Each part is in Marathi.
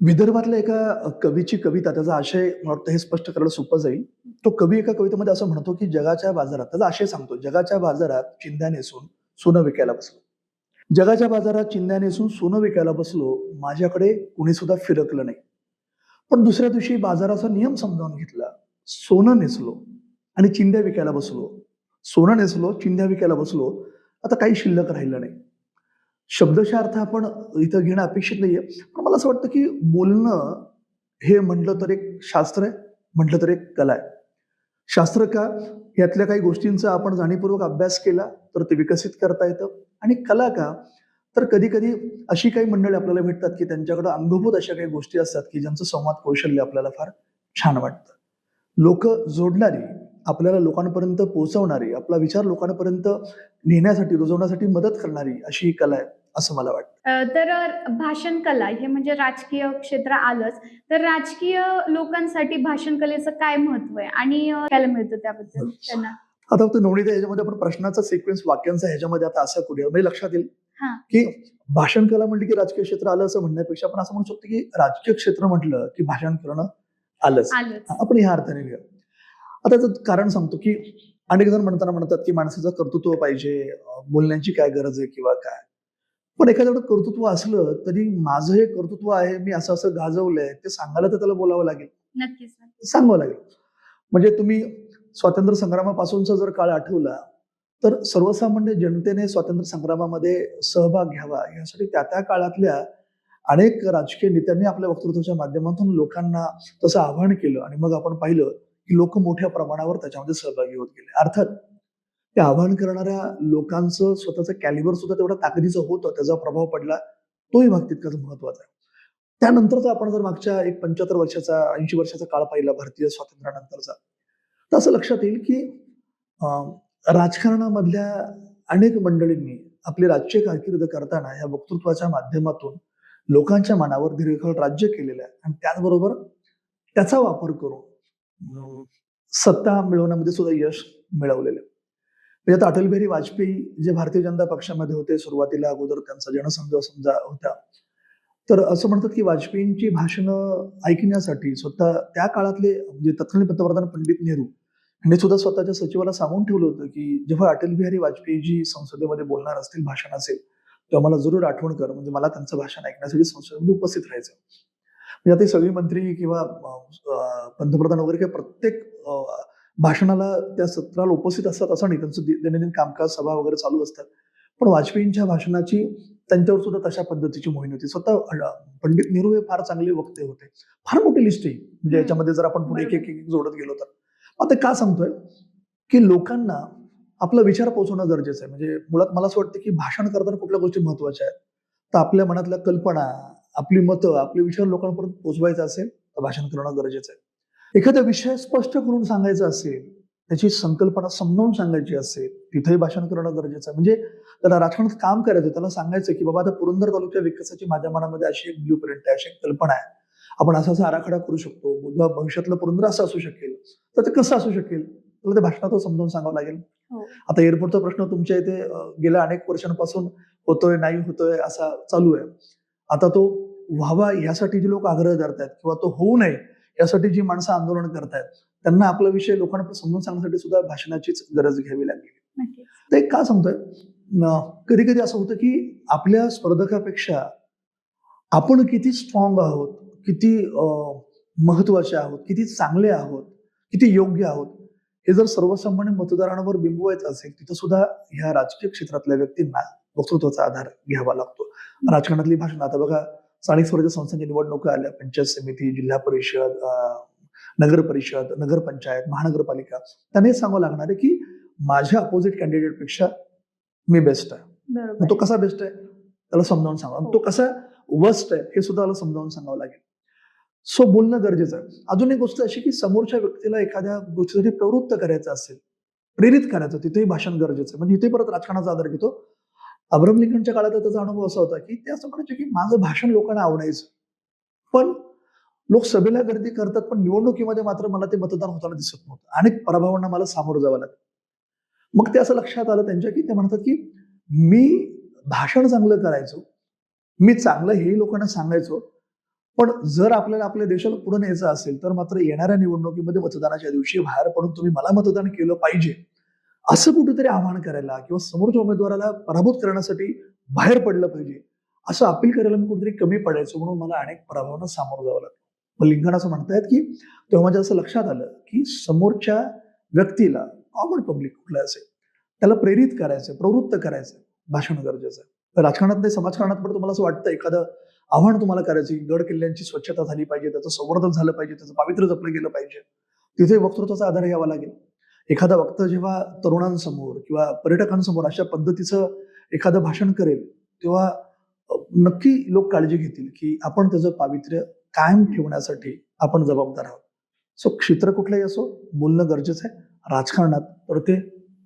विदर्भातल्या एका कवीची कविता त्याचा आशय मला वाटतं हे स्पष्ट करायला सोपं जाईल. तो कवी एका कवितेमध्ये असं म्हणतो की जगाच्या बाजारात त्याचा आशय सांगतो जगाच्या बाजारात चिंध्या नेसून सोनं विकायला बसलो. जगाच्या बाजारात चिंध्या नेसून सोनं विकायला बसलो माझ्याकडे कुणी सुद्धा फिरकलं नाही. पण दुसऱ्या दिवशी बाजाराचा नियम समजावून घेतला सोनं नेसलो आणि चिंध्या विकायला बसलो. सोनं नेसलो चिंध्या विकायला बसलो. आता काही शिल्लक राहिलं नाही. शब्दशः अर्थ आपण इथं घेणं अपेक्षित नाहीये. पण मला असं वाटतं की बोलणं हे म्हटलं तर एक शास्त्र आहे म्हटलं तर एक कला आहे. शास्त्र का? यातल्या काही गोष्टींचा आपण जाणीवपूर्वक अभ्यास केला तर ते विकसित करता येतं. आणि कला का? तर कधी कधी अशी काही मंडळी आपल्याला भेटतात की त्यांच्याकडे अंगभूत अशा काही गोष्टी असतात की ज्यांचं संवाद कौशल्य आपल्याला फार छान वाटतं. लोक जोडणारी आपल्याला लोकांपर्यंत पोहोचवणारी आपला विचार लोकांपर्यंत नेण्यासाठी रुजवण्यासाठी मदत करणारी अशी ही कला आहे. असं मला वाटतं. तर भाषण कला हे म्हणजे राजकीय क्षेत्र आलंच. तर राजकीय लोकांसाठी भाषण कलेचं काय महत्त्व आहे? आणि काय मिळतं त्याबद्दल? त्यांना? आता फक्त नवनीत ह्याच्यामध्ये आपण प्रश्नाचा सिक्वेन्स वाक्यांचा ह्याच्यामध्ये आता असं करूया. म्हणजे लक्षात येईल हा. की भाषण कला म्हटली की राजकीय क्षेत्र आलं असं म्हणण्यापेक्षा आपण असं म्हणू शकतो की राजकीय क्षेत्र म्हटलं की भाषण करणं आलंच. आपण ह्या अर्थाने घेऊया. आता त्याचं कारण सांगतो की अनेक जण म्हणताना म्हणतात की माणसाचं कर्तृत्व पाहिजे बोलण्याची काय गरज आहे किंवा काय? पण एखाद्याकडे कर्तृत्व असलं तरी माझं हे कर्तृत्व आहे मी असं असं गाजवलंय ते सांगायला तर त्याला बोलावं लागेल. नक्कीच. सांगावं लागेल. म्हणजे तुम्ही स्वातंत्र्य संग्रामापासूनचा जर काळ आठवला तर सर्वसामान्य जनतेने स्वातंत्र्य संग्रामामध्ये सहभाग घ्यावा. यासाठी त्या त्या काळातल्या अनेक राजकीय नेत्यांनी आपल्या वक्तृत्वाच्या माध्यमातून लोकांना तसं आवाहन केलं. आणि मग आपण पाहिलं की लोक मोठ्या प्रमाणावर त्याच्यामध्ये सहभागी होत गेले. अर्थात ते आव्हान करणाऱ्या लोकांचं स्वतःचं कॅलिबर सुद्धा तेवढं ताकदीचं होतं त्याचा प्रभाव पडला तोही भाग तितकाच महत्त्वाचा आहे. त्यानंतरचा आपण जर मागच्या एक पंच्याहत्तर वर्षाचा ऐंशी वर्षाचा काळ पाहिला भारतीय स्वातंत्र्यानंतरचा तर असं लक्षात येईल की अं, राजकारणामधल्या अनेक मंडळींनी आपली राजकीय कारकीर्द करताना या वक्तृत्वाच्या माध्यमातून लोकांच्या मनावर दीर्घकाळ राज्य केलेलं आहे. आणि त्याचबरोबर त्याचा वापर करून सत्ता मिळवण्यामध्ये सुद्धा यश मिळवलेलं आहे. म्हणजे आता अटल बिहारी वाजपेयी जे भारतीय जनता पक्षामध्ये होते सुरुवातीला अगोदर त्यांचा जनसंघ समजा होता. तर असं म्हणतात की वाजपेयींची भाषणं ऐकण्यासाठी स्वतः त्या काळातले म्हणजे तत्कालीन पंतप्रधान पंडित नेहरू यांनी सुद्धा स्वतःच्या सचिवाला सांगून ठेवलं होतं की जेव्हा अटल बिहारी वाजपेयीजी संसदेमध्ये बोलणार असतील भाषण असेल तेव्हा मला जरूर आठवण कर म्हणजे मला त्यांचं भाषण ऐकण्यासाठी संसदेमध्ये उपस्थित राहायचं. म्हणजे आता हे सगळे मंत्री किंवा पंतप्रधान वगैरे किंवा प्रत्येक भाषणाला त्या सत्राला उपस्थित असतात असं नाही. त्यांचं दैनंदिन कामकाज सभा वगैरे चालू असतात. पण वाजपेयींच्या भाषणाची त्यांच्यावर सुद्धा तशा पद्धतीची मोहीम होती. स्वतः पंडित नेहरू हे फार चांगले वक्ते होते. फार मोठी लिस्ट आहे. म्हणजे. याच्यामध्ये जर आपण पुढे एक एक एक जोडत गेलो तर. आता का सांगतोय? की लोकांना आपला विचार पोहोचवणं गरजेचं आहे. म्हणजे मुळात मला असं वाटतं की भाषण करताना कुठल्या गोष्टी महत्त्वाच्या आहेत. तर आपल्या मनातल्या कल्पना आपली मतं आपले विचार लोकांपर्यंत पोहोचवायचं असेल तर भाषण करणं गरजेचं आहे. एखादा विषय स्पष्ट करून सांगायचा असेल त्याची संकल्पना समजावून सांगायची असेल तिथेही भाषण करणं गरजेचं आहे. म्हणजे त्याला राजकारणात काम करायचं त्याला सांगायचं की बाबा आता पुरंदर तालुक्या विकासाची माझ्या मनामध्ये अशी एक ब्ल्यू प्रिंट आहे अशी एक कल्पना आहे. आपण असा असा आराखडा करू शकतो. बुधवा भविष्यातलं पुरंदर असं असू शकेल. तर ते कसं असू शकेल? तुला ते भाषणातच समजावून सांगावं लागेल. हो. आता एअरपोर्टचा प्रश्न तुमच्या इथे गेल्या अनेक वर्षांपासून होतोय नाही होतोय असा चालू आहे. आता तो व्हावा यासाठी जे लोक आग्रह करतायत किंवा तो होऊ नये यासाठी जी माणसं आंदोलन करतायत त्यांना आपला विषय लोकांना समजून सांगण्यासाठी सुद्धा भाषणाचीच गरज घ्यावी लागेल. नक्कीच. ते का सांगतोय? कधी कधी असं होतं की आपल्या स्पर्धकापेक्षा आपण किती स्ट्रॉंग आहोत किती महत्त्वाचे आहोत किती चांगले आहोत किती योग्य आहोत हे जर सर्वसामान्य मतदारांवर बिंबवायचं असेल तिथं सुद्धा ह्या राजकीय क्षेत्रातल्या व्यक्तींना वक्तृत्वाचा आधार घ्यावा लागतो. राजकारणातली भाषण आता बघा स्थानिक स्वराज्य संस्थांच्या निवडणुका आल्या. पंचायत समिती जिल्हा परिषद नगर परिषद नगरपंचायत महानगरपालिका. त्यांना हे सांगावं लागणार आहे की माझ्या अपोजिट कॅन्डिडेटपेक्षा मी बेस्ट आहे. तो कसा बेस्ट आहे? त्याला समजावून सांगा. तो कसा वर्स्ट आहे? हे सुद्धा त्याला समजावून सांगावं लागेल. सो बोलणं गरजेचं आहे. अजून एक गोष्ट अशी की समोरच्या व्यक्तीला एखाद्या गोष्टीसाठी प्रवृत्त करायचं असेल प्रेरित करायचं तिथेही भाषण गरजेचं आहे. म्हणजे इथे परत राजकारणाचा आधार घेतो. अब्रम लिंकनच्या काळात त्याचा अनुभव असा होता की ते असं म्हणायचे की माझं भाषण लोकांना आवडायचं. पण लोक सभेला गर्दी करतात पण निवडणुकीमध्ये मात्र मला ते मतदान होताना दिसत नव्हतं. अनेक पराभवांना मला सामोरं जावं लागतं मग ते असं लक्षात आलं त्यांच्या की ते म्हणतात की मी भाषण चांगलं करायचो मी चांगलं हे लोकांना सांगायचो पण जर आपल्याला आपल्या देशाला पुढे न्यायचं असेल तर मात्र येणाऱ्या निवडणुकीमध्ये मतदानाच्या दिवशी बाहेर पडून तुम्ही मला मतदान केलं पाहिजे. असं कुठेतरी आव्हान करायला किंवा समोरच्या उमेदवाराला पराभूत करण्यासाठी बाहेर पडलं पाहिजे असं अपील करायला मी कुठेतरी कमी पडायचो म्हणून मला अनेक पराभवांना सामोरं जावं लागलं. मग लिंगण असं म्हणतायत की तेव्हा माझ्या असं लक्षात आलं की समोरच्या व्यक्तीला कॉमन पब्लिक कुठलं असेल त्याला प्रेरित करायचं प्रवृत्त करायचं भाषण गरजेचं आहे. तर राजकारणात नाही समाजकारणात पण तुम्हाला असं वाटतं एखादं आव्हान तुम्हाला करायचं गड किल्ल्यांची स्वच्छता झाली पाहिजे त्याचं संवर्धन झालं पाहिजे त्याचं पावित्र्य जपलं गेलं पाहिजे तिथे वक्तृत्वाचा आधार घ्यावा लागेल. एखादा वक्ता जेव्हा तरुणांसमोर किंवा पर्यटकांसमोर अशा पद्धतीचं एखादं भाषण करेल तेव्हा नक्की लोक काळजी घेतील की आपण त्याचं पावित्र्य कायम ठेवण्यासाठी आपण जबाबदार आहोत. सो क्षेत्र कुठलंही असो बोलणं गरजेचं आहे. राजकारणात तर ते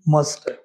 मस्त आहे.